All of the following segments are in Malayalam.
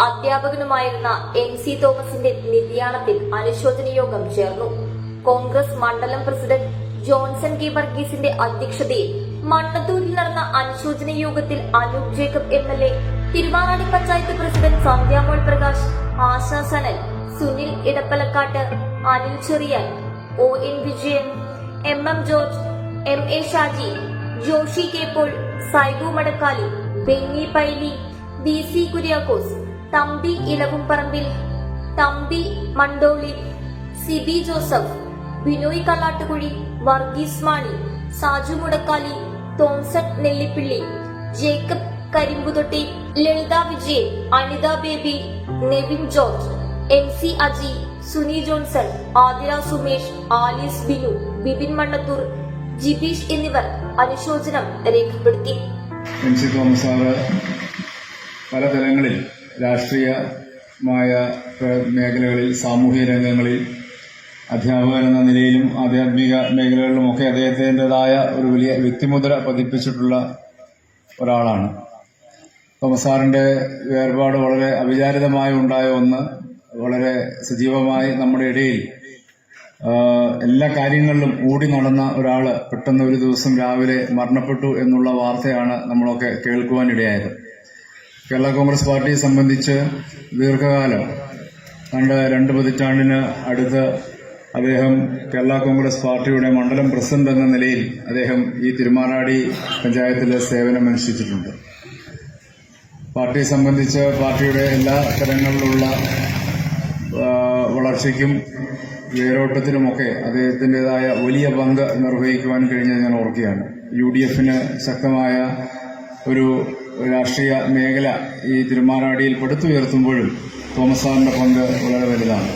അധ്യാപകനുമായിരുന്ന എം സി തോമസിന്റെ നിര്യാണത്തിൽ അനുശോചന യോഗം ചേർന്നു. കോൺഗ്രസ് മണ്ഡലം പ്രസിഡന്റ് ജോൺസൺ കെ വർഗീസിന്റെ അധ്യക്ഷതയിൽ മണ്ണത്തൂരിൽ നടന്ന അനുശോചന യോഗത്തിൽ Anoop Jacob M L A Thiruvarady panchayat president Sandhyamol Prakash Asha Sanal Sunil Edappalakkattu Anil Cherian O N Vijayan M M George M A Shaji Joshi K Paul Saibu Madakkali Benny Paily B C Kuriakose Thampi Elavumparambil Thampi Mandoli Sibi Joseph Binoy Kallattukuzhi Varghese Mani Saju Mudakkali Thomson Nellippilly Jacob Karimputhotty Lalitha Vijayan Anitha Baby Nevin George M C Aji Suni Johnson Athira Sumesh Alice Binu Bipin Mannathur Jibeesh എന്നിവർ അനുശോചനം രേഖപ്പെടുത്തി. എം സി തോമസ് സാറ് പല തലങ്ങളിൽ രാഷ്ട്രീയമായ മേഖലകളിൽ സാമൂഹിക രംഗങ്ങളിൽ അധ്യാപകൻ എന്ന നിലയിലും ആധ്യാത്മിക മേഖലകളിലുമൊക്കെ അദ്ദേഹത്തിന്റെതായ ഒരു വലിയ വ്യക്തിമുദ്ര പതിപ്പിച്ചിട്ടുള്ള ഒരാളാണ്. തോമസ് സാറിന്റെ വേർപാട് വളരെ അവിചാരിതമായി ഉണ്ടായ ഒന്ന് വളരെ സജീവമായി നമ്മുടെ ഇടയിൽ എല്ലാ കാര്യങ്ങളിലും ഓടി നടന്ന ഒരാൾ പെട്ടെന്ന് ഒരു ദിവസം രാവിലെ മരണപ്പെട്ടു എന്നുള്ള വാർത്തയാണ് നമ്മളൊക്കെ കേൾക്കുവാനിടയായത് കേരള കോൺഗ്രസ് പാർട്ടിയെ സംബന്ധിച്ച് ദീർഘകാലം കണ്ട് രണ്ട് പതിറ്റാണ്ടിന് അടുത്ത് അദ്ദേഹം കേരള കോൺഗ്രസ് പാർട്ടിയുടെ മണ്ഡലം പ്രസിഡന്റ് എന്ന നിലയിൽ അദ്ദേഹം ഈ തിരുമാറാടി പഞ്ചായത്തിലെ സേവനം അനുഷ്ഠിച്ചിട്ടുണ്ട്. പാർട്ടിയെ സംബന്ധിച്ച് പാർട്ടിയുടെ എല്ലാ തരങ്ങളിലുള്ള വളർച്ചയ്ക്കും വേരോട്ടത്തിനുമൊക്കെ അദ്ദേഹത്തിന്റെതായ വലിയ പങ്ക് നിർവഹിക്കുവാൻ കഴിഞ്ഞത് ഞാൻ ഓർക്കുകയാണ്. യു ഡി എഫിന് ശക്തമായ ഒരു രാഷ്ട്രീയ മേഖല ഈ തിരുമാനാടിയിൽ പടുത്തുയർത്തുമ്പോഴും തോമസ് സാറിന്റെ പങ്ക് വളരെ വലുതാണ്.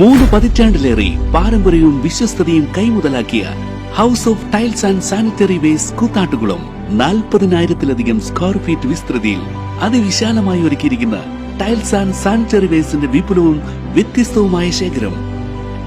മൂന്ന് പതിറ്റാണ്ടിലേറെ പാരമ്പര്യവും വിശ്വസ്തതയും കൈമുതലാക്കിയ house of tiles and sanitary waste Koothattukulam നാൽപ്പതിനായിരത്തിലധികം സ്ക്വയർ ഫീറ്റ് വിസ്തൃതിയിൽ അതിവിശാലമായി ഒരുക്കിയിരിക്കുന്ന ടൈൽസ് ആൻഡ് സാനിറ്ററി വേസ്റ്റിന്റെ വിപുലവും വ്യത്യസ്തവുമായ ശേഖരം